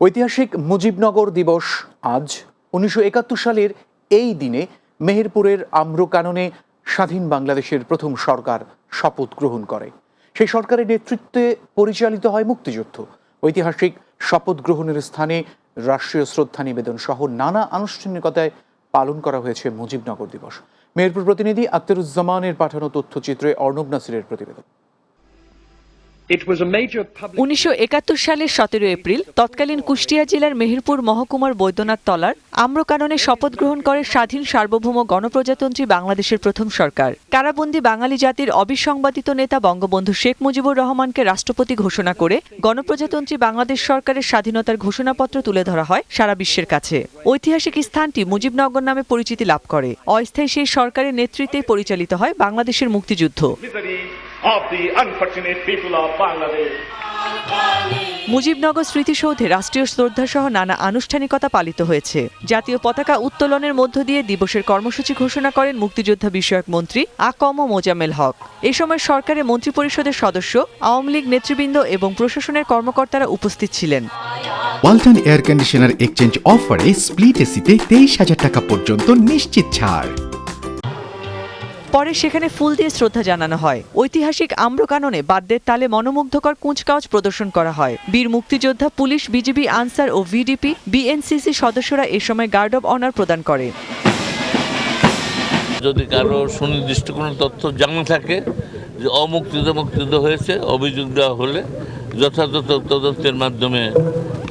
ঐতিহাসিক মুজিবনগর দিবস আজ উনিশশো একাত্তর সালের এই দিনে মেহেরপুরের আম্রকাননে স্বাধীন বাংলাদেশের প্রথম সরকার শপথ গ্রহণ করে। সেই সরকারের নেতৃত্বে পরিচালিত হয় মুক্তিযুদ্ধ। ঐতিহাসিক শপথ গ্রহণের স্থানে রাষ্ট্রীয় শ্রদ্ধা নিবেদন সহ নানা আনুষ্ঠানিকতায় পালন করা হয়েছে মুজিবনগর দিবস। মেহেরপুর প্রতিনিধি আক্তারুজ্জামানের পাঠানো তথ্যচিত্রে অর্ণব নাসিরের প্রতিবেদন। উনিশশো একাত্তর সালের সতেরো এপ্রিল তৎকালীন কুষ্টিয়া জেলার মেহেরপুর মহকুমার বৈদ্যনাথ তলার আম্রকাননে শপথ গ্রহণ করে স্বাধীন সার্বভৌম গণপ্রজাতন্ত্রী বাংলাদেশের প্রথম সরকার। কারাবন্দী বাঙালি জাতির অবিসংবাদিত নেতা বঙ্গবন্ধু শেখ মুজিবুর রহমানকে রাষ্ট্রপতি ঘোষণা করে গণপ্রজাতন্ত্রী বাংলাদেশ সরকারের স্বাধীনতার ঘোষণাপত্র তুলে ধরা হয় সারা বিশ্বের কাছে। ঐতিহাসিক স্থানটি মুজিবনগর নামে পরিচিতি লাভ করে। অস্থায়ী সেই সরকারের নেতৃত্বে পরিচালিত হয় বাংলাদেশের মুক্তিযুদ্ধ। Of the unfortunate people of Bangladesh. Mujibnagar স্মৃতিসৌধে রাষ্ট্রীয় শ্রদ্ধাসহ নানা আনুষ্ঠানিকতা পালিত হয়েছে। জাতীয় পতাকা উত্তোলনের মধ্য দিয়ে দিবসের কর্মসূচি ঘোষণা করেন মুক্তিযোদ্ধা বিষয়ক মন্ত্রী আকম মোজামেল হক। এ সময় সরকারের মন্ত্রিপরিষদের সদস্য আওয়ামী লীগ নেতৃবৃন্দ এবং প্রশাসনের কর্মকর্তারা উপস্থিত ছিলেন। ওয়ালটন এয়ার কন্ডিশনার এক্সচেঞ্জ অফারে স্প্লিট এসিতে তেইশ হাজার টাকা পর্যন্ত নিশ্চিত ছাড়। পরে সেখানে ফুল দিয়ে শ্রদ্ধা জানানো হয়। ঐতিহাসিক আম্রকাননে বাদ্যের তালে মনোমুগ্ধকর কুচকাওয়াজ প্রদর্শন করা হয়। বীর মুক্তিযোদ্ধা, পুলিশ, বিজিবি, আনসার ও ভিডিপি, বিএনসিসি সদস্যরা এ সময় গার্ড অব অনার প্রদান করে। যদি কারও সুনির্দিষ্ট কোনো তথ্য জানা থাকে যে অমুক্তিযুদ্ধ, মুক্তিযুদ্ধ হয়েছে, অভিযোগ দেওয়া হলে যথাযথ তদন্তের মাধ্যমে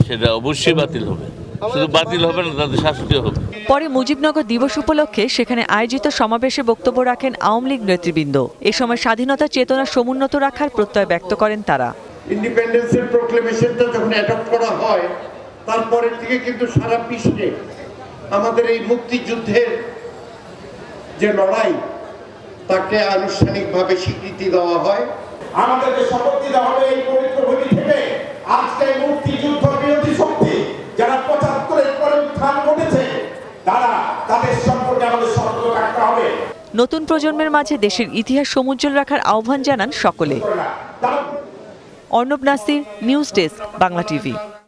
সেটা অবশ্যই বাতিল হবে। শুধু বাতিল হবে না তাদের শাস্তিও হবে। পরে মুজিবনগর দিবস উপলক্ষে সেখানে আয়োজিত সমাবেশে বক্তব্য রাখেন আওয়ামী লীগ নেতৃবৃন্দ। এ সময় স্বাধীনতা চেতনা সমুন্নত রাখার প্রত্যয় ব্যক্ত করেন তারা। ইন্ডিপেন্ডেন্সের প্রোক্লেমেশনটা যখন অ্যাডপ্ট করা হয় তারপরের থেকে কিন্তু সারা বিশ্বে আমাদের এই মুক্তিযুদ্ধের যে লড়াই তাকে আনুষ্ঠানিকভাবে স্বীকৃতি দেওয়া হয়। আমাদেরকে শপথ দিতে হবে এই নতুন প্রজন্মের মাঝে দেশের ইতিহাস সমুজ্জ্বল রাখার আহ্বান জানান সকলে। Arnab Nasir, news desk, Bangla TV.